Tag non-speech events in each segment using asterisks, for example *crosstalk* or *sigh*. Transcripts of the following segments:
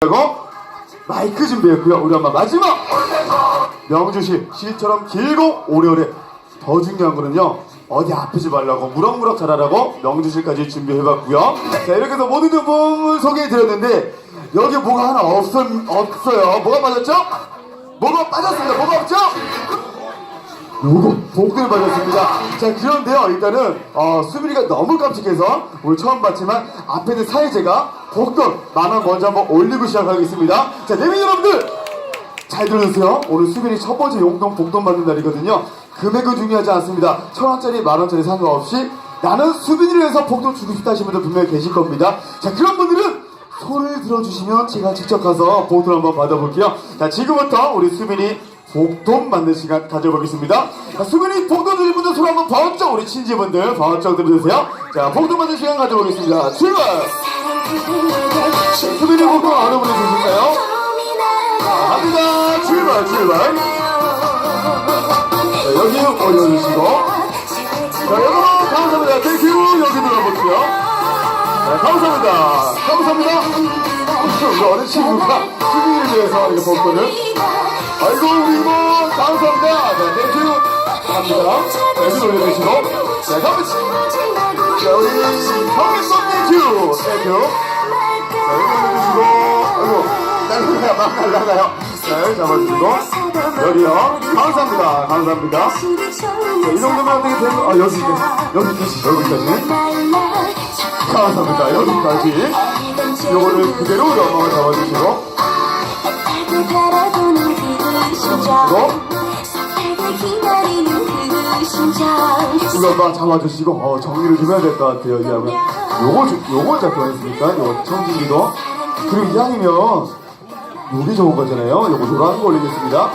그리고 마이크 준비했고요. 우리 엄마 마지막 명주시 시처럼 길고 오래오래 더 중요한 거는요. 어디 아프지 말라고 무럭무럭 자라라고 명주시까지 준비해봤고요. 자 이렇게 해서 모든 제품을 소개해드렸는데 여기 뭐가 하나 없, 없어요. 뭐가 빠졌죠? 뭐가 빠졌습니다. 뭐가 없죠? 요거 복들 받았습니다. 자 그런데요 일단은 어, 수빈이가 너무 깜찍해서 우리 처음 봤지만 앞에 있는 사회제가 복돈 만원 먼저 한번 올리고 시작하겠습니다. 자 내민 여러분들 잘 들으세요. 오늘 수빈이 첫 번째 용돈 복돈 받는 날이거든요. 금액은 중요하지 않습니다. 천 원짜리 만 원짜리 상관없이 나는 수빈이를 위해서 복돈 주고 싶다 하시는 분들 분명히 계실 겁니다. 자 그런 분들은 손을 들어주시면 제가 직접 가서 복돈 한번 받아볼게요. 자 지금부터 우리 수빈이 복돈 받는 시간 가져보겠습니다. 자, 수빈이 복돈 드릴 분들 손 한번 번쩍 우리 친지분들 번쩍 들어주세요. 자 복돈 받는 시간 가져보겠습니다. 출발! 수빈이 복돈 어느 분이 주실까요? 갑니다. 출발 출발. 자, 여기 올려주시고 자 여러분 감사합니다. 땡큐 여기 눌러볼게요. 네, 감사합니다. 감사합니다. 우리 어린 친구가 수빈이를 위해서 이거 복돈을 아이고 우리 이모 감사합니다. 네, 땡큐 갑니다. 네, 여기 올려주시고 네, 갑니다. 자 우리 성민 선 땡큐 땡큐 자 여기 올려주시고 아이고 날라가요 막 날라가요. 네 잡아주시고 여기요. 감사합니다 감사합니다. 자, 이 정도면 어떻게 되는 아 여기 여기까지 여기까지. 감사합니다. 여기까지. 요거를 그대로 우리 엄마가 잡아주시고 엄마 잡아주시고 어, 정리를 좀 해야 될 것 같아요. 이 양은. 요거 주- 요거 잡고 했으니까? 요 청진기도. 그리고 이왕이면 요게 좋은 거잖아요. 요거 노란 거 올리겠습니다.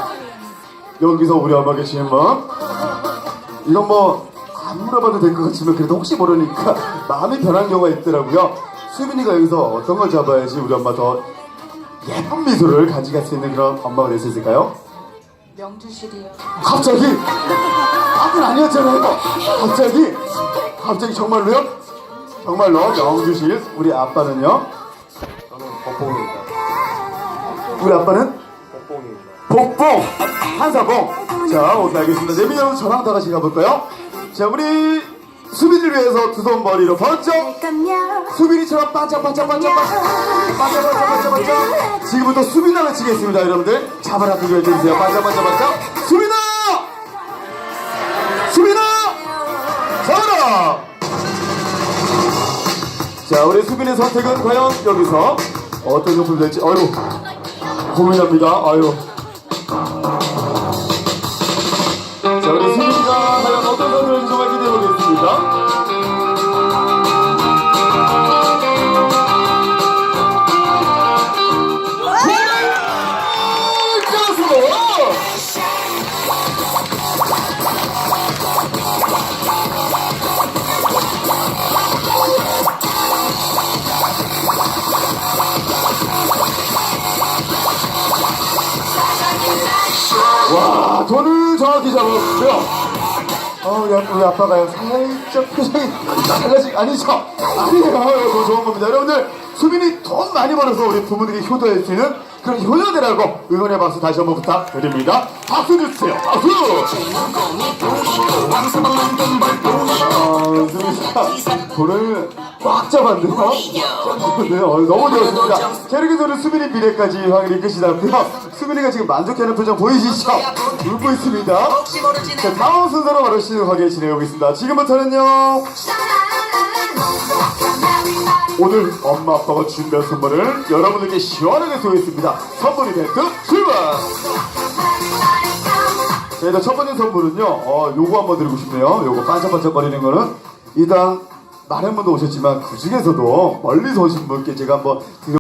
여기서 우리 엄마께 질문 이건 뭐 안 물어봐도 될 것 같지만 그래도 혹시 모르니까 *laughs* 마음이 변한 경우가 있더라고요. 수빈이가 여기서 어떤 걸 잡아야지 우리 엄마 더 예쁜 미소를 가져갈 수 있는 그런 엄마가 될 수 있을까요? 명주실이요. 갑자기 아들 아니었잖아요. 갑자기 갑자기 정말로요? 정말로 명주실 우리 아빠는요? 저는 복봉입니다. 우리 아빠는 복봉입니다. 복봉 한사봉. 자 오케이 알겠습니다. 내민 여러분 저랑 다 같이 가볼까요? 자 우리 수빈이를 위해서 두 손 머리로 번쩍 수빈이처럼 반짝반짝반짝 반짝 반짝반짝반짝반짝 지금부터 수빈아 외치겠습니다 여러분들 잡아라 그거 해주세요 반짝반짝반짝 수빈 자 우리 수빈의 선택은 과연 여기서 어떤 용품 될지 어휴 고민합니다. 아유 돈을 정확히 잡았고요. 어, 우리, 아빠- 우리 아빠가요, 살짝 표정이 달라지, 아니죠? 아니에요. 더 좋은 겁니다. 여러분들, 수빈이 돈 많이 벌어서 우리 부모들이 효도할 수 있는 그런 효녀들하고 응원의 박수 다시 한번 부탁드립니다. 박수 주세요. 박수! 어, 수빈이가 돈을 꽉 잡았네요. 네, 어, 너무 좋습니다. 해서 우리 수빈이 미래까지 확인이 끝이 났고요. 수빈이가 지금 만족해하는 표정 보이시죠? 울고 있습니다. 자, 다음 순서로 바로 시작하게 진행해보겠습니다. 지금부터는요, 오늘 엄마 아빠가 준비한 선물을 여러분들께 시원하게 소개했습니다. 선물이 배트 출발! 자, 일단 첫 번째 선물은요, 어, 요거 한번 드리고 싶네요. 요거 반짝반짝거리는 거는, 일단, 많은 분도 오셨지만, 그 중에서도 멀리서 오신 분께 제가 한번 드려